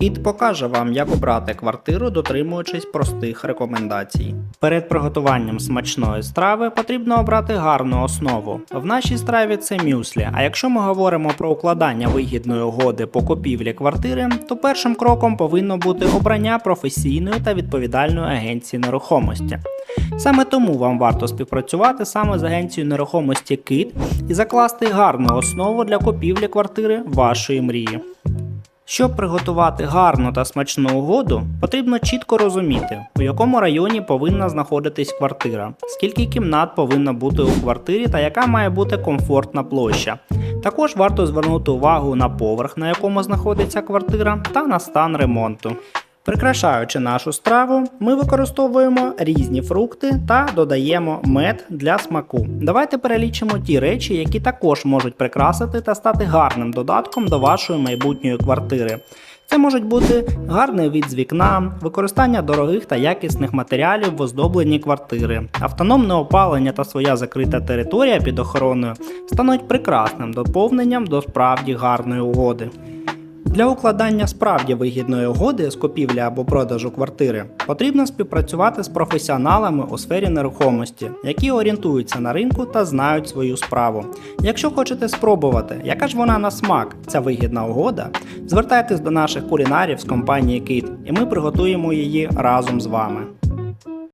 Кіт покаже вам, як обрати квартиру, дотримуючись простих рекомендацій. Перед приготуванням смачної страви потрібно обрати гарну основу. В нашій страві це мюслі. А якщо ми говоримо про укладання вигідної угоди по купівлі квартири, то першим кроком повинно бути обрання професійної та відповідальної агенції нерухомості. Саме тому вам варто співпрацювати саме з агенцією нерухомості Кит і закласти гарну основу для купівлі квартири вашої мрії. Щоб приготувати гарну та смачну угоду, потрібно чітко розуміти, у якому районі повинна знаходитись квартира, скільки кімнат повинно бути у квартирі та яка має бути комфортна площа. Також варто звернути увагу на поверх, на якому знаходиться квартира, та на стан ремонту. Прикрашаючи нашу страву, ми використовуємо різні фрукти та додаємо мед для смаку. Давайте перелічимо ті речі, які також можуть прикрасити та стати гарним додатком до вашої майбутньої квартири. Це можуть бути гарний від з вікна, використання дорогих та якісних матеріалів в оздобленні квартири, автономне опалення та своя закрита територія під охороною стануть прекрасним доповненням до справді гарної угоди. Для укладання справді вигідної угоди з купівлі або продажу квартири потрібно співпрацювати з професіоналами у сфері нерухомості, які орієнтуються на ринку та знають свою справу. Якщо хочете спробувати, яка ж вона на смак, ця вигідна угода, звертайтесь до наших кулінарів з компанії Кит, і ми приготуємо її разом з вами.